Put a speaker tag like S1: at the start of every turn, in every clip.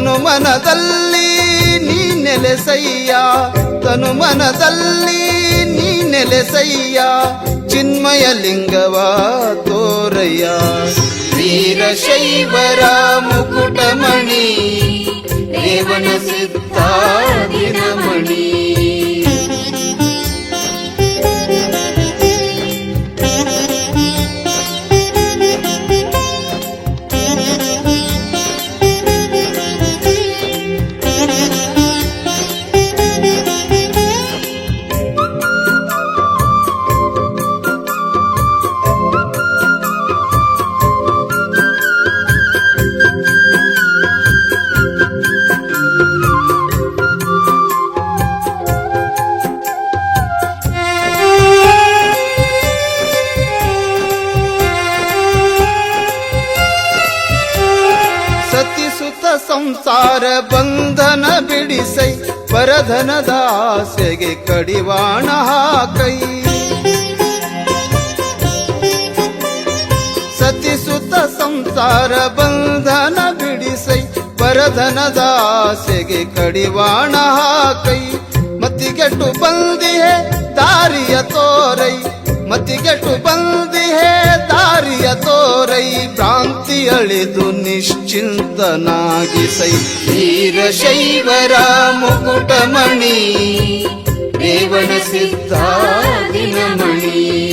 S1: ತನು ಮನದಲ್ಲಿ ನೀ ನೆಲೆಸಯ್ಯ ತನು ಮನದಲ್ಲಿ ನೀ ನೆಲೆಸಯ್ಯ ಚಿನ್ಮಯ ಲಿಂಗವ ತೋರಯ್ಯ ವೀರಶೈವರ ಮುಕುಟಮಣಿ ರೇವಣ ಸಿದ್ಧಾದಿನಮಣಿ ಸಂಸಾರ ಬಂಧನ ಬಿಡಿಸೈ ಪರಧನದ ಆಸೆಗೆ ಕಡಿವಾಣ ಹಾಕೈ. ಸತಿಸುತ್ತ ಸಂಸಾರ ಬಂಧನ ಬಿಡಿಸೈ ಪರಧನದ ಆಸೆಗೆ ಕಡಿವಾಣ ಹಾಕೈ. ಮತ್ತಿಗೆಟ್ಟು ಬಂದಿಹೆ ದಾರಿಯ ತೋರೈ ಮತಿಗೆಟ್ಟು ಬಂದಿಹೇ ದಾರಿಯ ತೋರೈ ಭ್ರಾಂತಿ ಅಳಿದು ನಿಶ್ಚಿಂತನಾಗಿ ಸೈ ವೀರ ಶೈವರ ಮುಕುಟಮಣಿ ದೇವನ ಸಿದ್ಧಾದಿನಮಣಿ ಶಿಲೆಯಲ್ಲಿ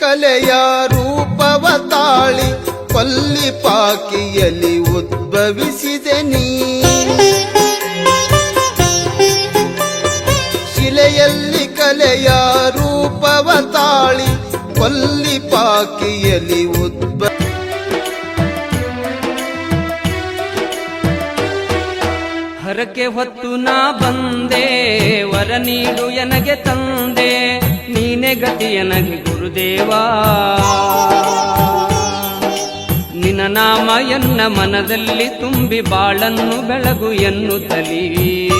S1: ಕಲೆಯ ರೂಪವ ತಾಳಿ ಪಲ್ಲಿ ಪಾಕಿಯಲ್ಲಿ ಉದ್ಭವಿಸಿದೆ ನೀ. ಶಿಲೆಯಲ್ಲಿ ಕಲೆಯ ರೂಪವ ತಾಳಿ ಪಲ್ಲಿ ಪಾಕಿಯಲ್ಲಿ ಉದ್ಭವ
S2: ಹರಕೆ ಹೊತ್ತು ನಾ ಬಂದೆ, ವರ ನೀಡು ಎನಗೆ ತಂದೆ. ನೀನೆ ಗತಿಯ ನಗೆ ಗುರುದೇವಾ. ನಿನ ನಾಮ ಎನ್ನ ಮನದಲ್ಲಿ ತುಂಬಿ ಬಾಳನ್ನು ಬೆಳಗು ಎನ್ನುತ್ತಲೀ.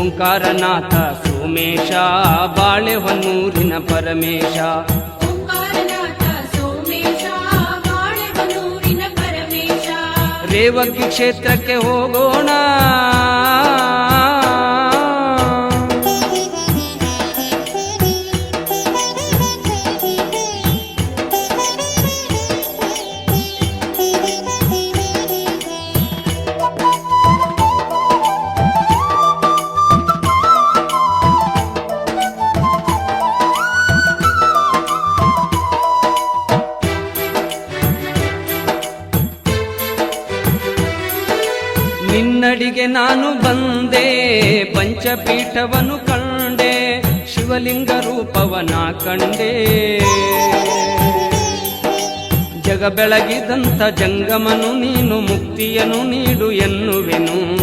S2: ಓಂಕಾರನಾಥ ಸೋಮೇಶ ಬಾಳೆ ಹೊನ್ನೂರಿನ ಪರಮೇಶ. ರೇವಕ್ಕಿ ಕ್ಷೇತ್ರಕ್ಕೆ ಹೋಗೋಣ. ನಾನು ಬಂದೆ, ಪಂಚಪೀಠವನ್ನು ಕಂಡೆ, ಶಿವಲಿಂಗ ರೂಪವನ ಕಂಡೆ. ಜಗ ಬೆಳಗಿದಂಥ ಜಂಗಮನು ನೀನು, ಮುಕ್ತಿಯನ್ನು ನೀಡು ಎನ್ನುವೆನು.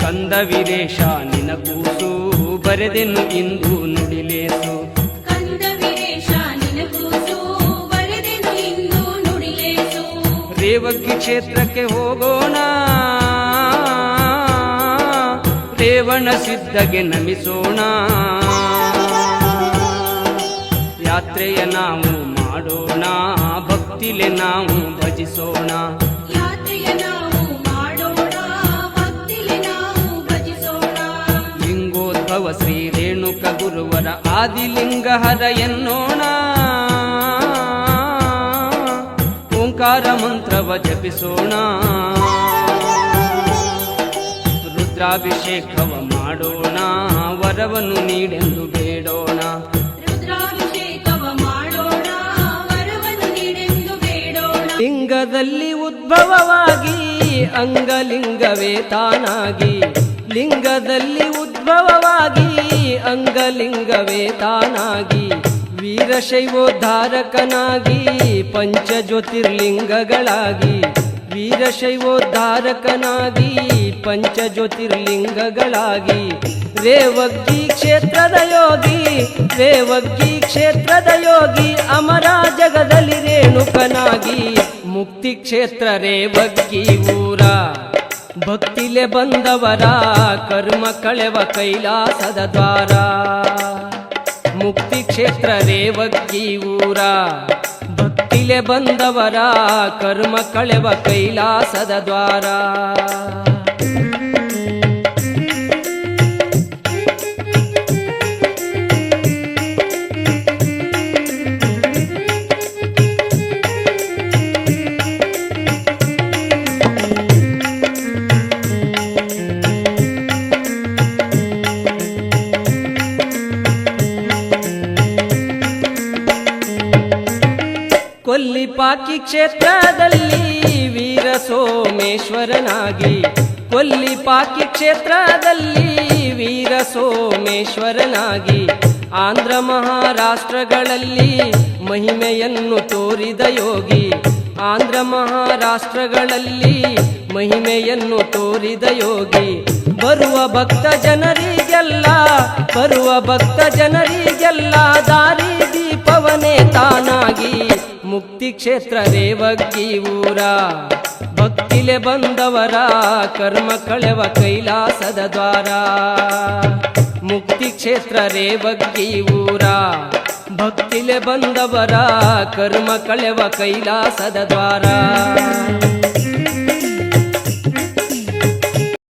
S2: ಕಂದ ವಿರೇಶ ನಿನ ಕೂಸು ಬರೆದೆನು ಇಂದು ನುಡಿಲೇಸು. ರೇವಗಿ ಕ್ಷೇತ್ರಕ್ಕೆ ಹೋಗೋಣ. ರೇವಣ ಸಿದ್ಧಗೆ ನಮಿಸೋಣ. ಯಾತ್ರೆಯ ನಾವು ಮಾಡೋಣ ಭಕ್ತಿಲೆ ನಾವು ಭಜಿಸೋಣ.
S3: ಲಿಂಗೋತ್ಸವ ನಾವು ಮಾಡೋಣ ಭಕ್ತಿಲಿ ನಾವು ಭಜಿಸೋಣ.
S2: ಲಿಂಗೋದ್ಭವ ಶ್ರೀ ರೇಣುಕ ಗುರುವರ ಆದಿಲಿಂಗ ಹರ ಎನ್ನೋಣ. ಓಂಕಾರ ಮಂತ್ರವ ಜಪಿಸೋಣ. ರುದ್ರಾಭಿಷೇಕವ ಮಾಡೋಣ ವರವನ್ನು ನೀಡೆಂದು ಬೇಡೋಣ.
S3: ರುದ್ರಾಭಿಷೇಕವ ಮಾಡೋಣ ವರವನ್ನು ನೀಡೆಂದು ಬೇಡೋಣ.
S2: ಲಿಂಗದಲ್ಲಿ ಉದ್ಭವವಾಗಿ ಅಂಗಲಿಂಗವೇ ತಾನಾಗಿ. ಲಿಂಗದಲ್ಲಿ ಉದ್ಭವವಾಗಿ ಅಂಗಲಿಂಗವೇ ತಾನಾಗಿ. ವೀರಶೈವೋದ್ಧಾರಕನಾಗಿ ಪಂಚ ಜ್ಯೋತಿರ್ಲಿಂಗಗಳಾಗಿ ವೀರಶೈವೋದ್ಧಾರಕನಾಗಿ ಪಂಚ ಜ್ಯೋತಿರ್ಲಿಂಗಗಳಾಗಿ ರೇವಗ್ಗಿ ಕ್ಷೇತ್ರದ ಯೋಗಿ, ರೇವಗ್ಗಿ ಕ್ಷೇತ್ರದ ಯೋಗಿ, ಅಮರ ಜಗದಲ್ಲಿ ರೇಣುಕನಾಗಿ. ಮುಕ್ತಿ ಕ್ಷೇತ್ರ ರೇವಗ್ಗಿ ಊರ. ಭಕ್ತಿಲೆ ಬಂದವರ, ಕರ್ಮ ಕಳೆವ ಕೈಲಾಸದ ದ್ವಾರ. ಮುಕ್ತಿ ಕ್ಷೇತ್ರ ರೇವಕ್ಕಿ ಊರ. ಭಕ್ತಿಲೆ ಬಂದವರ ಕರ್ಮ ಕಳೆವ ಕೈಲಾಸದ ದ್ವಾರ. ಕೊಲ್ಲಿಪಾಕಿ ಕ್ಷೇತ್ರದಲ್ಲಿ ವೀರ ಸೋಮೇಶ್ವರನಾಗಿ. ಕೊಲ್ಲಿಪಾಕಿ ಕ್ಷೇತ್ರದಲ್ಲಿ ವೀರ ಸೋಮೇಶ್ವರನಾಗಿ. ಆಂಧ್ರ ಮಹಾರಾಷ್ಟ್ರಗಳಲ್ಲಿ ಮಹಿಮೆಯನ್ನು ತೋರಿದ ಯೋಗಿ. ಆಂಧ್ರ ಮಹಾರಾಷ್ಟ್ರಗಳಲ್ಲಿ ಮಹಿಮೆಯನ್ನು ತೋರಿದ ಯೋಗಿ. ಬರುವ ಭಕ್ತ ಜನರಿಗೆಲ್ಲ, ಬರುವ ಭಕ್ತ ಜನರಿಗೆಲ್ಲ ದಾರಿ ದೀಪವನೇ ತಾನಾಗಿ ಮುಕ್ತಿ ಕ್ಷೇತ್ರ ರೇವಗ್ಗಿ ಊರ. ಭಕ್ತಿಲೆ ಬಂದವರ, ಕರ್ಮ ಕಳೆವ ಕೈಲಾಸದ ದ್ವಾರ. ಮುಕ್ತಿ ಕ್ಷೇತ್ರ ರೇವಗ್ಗಿ ಊರ. ಭಕ್ತಿಲೆ ಬಂದವರ, ಕರ್ಮ ಕಳೆವ ಕೈಲಾಸದ ದ್ವಾರ.